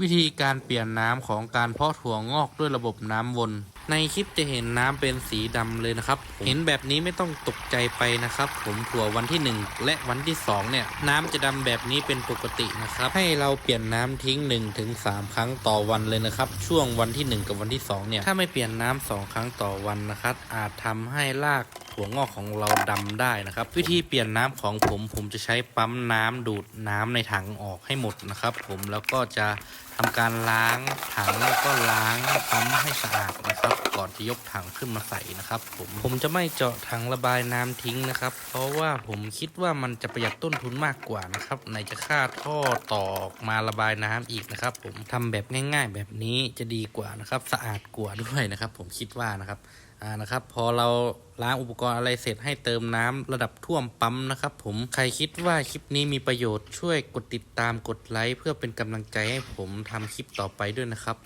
วิธีการเปลี่ยนน้ำของการเพาะถั่วงอกด้วยระบบน้ำวนในคลิปจะเห็นน้ำเป็นสีดำเลยนะครับ เห็นแบบนี้ไม่ต้องตกใจไปนะครับ ผมถั่ววันที่ 1 และวันที่ 2 เนี่ย น้ำจะดำแบบนี้เป็นปกตินะครับ ให้เราเปลี่ยนน้ำทิ้ง 1-3ถึง3ครั้งต่อวันเลยนะครับ ช่วงวันที่ 1 กับวันที่ 2 เนี่ย ถ้าไม่เปลี่ยนน้ำสองครั้งต่อวันนะครับ อาจทำให้รากถั่วงอกของเราดำได้นะครับ วิธีเปลี่ยนน้ำของผมผมจะใช้ปั๊มน้ำดูดน้ำในถังออกให้หมดนะครับ ผมแล้วก็จะทำการล้างถังแล้วก็ล้างปั๊มให้สะอาดนะครับ ก่อนจะยกถังขึ้นมาใส่นะครับ ผมผมจะไม่เจาะถังระบายน้ำทิ้งนะครับ เพราะว่าผมคิดว่ามันจะประหยัดต้นทุนมากกว่านะครับไหนจะค่าท่อต่อออกมาระบายน้ำอีกนะครับ ผมทำแบบง่าย ๆ แบบนี้จะดีกว่านะครับ สะอาดกว่าด้วยนะครับ ผมคิดว่านะครับ อ่านะครับ พอเราล้างอุปกรณ์อะไรเสร็จให้เติมน้ำระดับท่วมปั๊มนะครับ ผมใครคิดว่าคลิปนี้มีประโยชน์ช่วยกดติดตามกดไลค์เพื่อเป็นกำลังใจให้ผมทำคลิปต่อไปด้วยนะครับ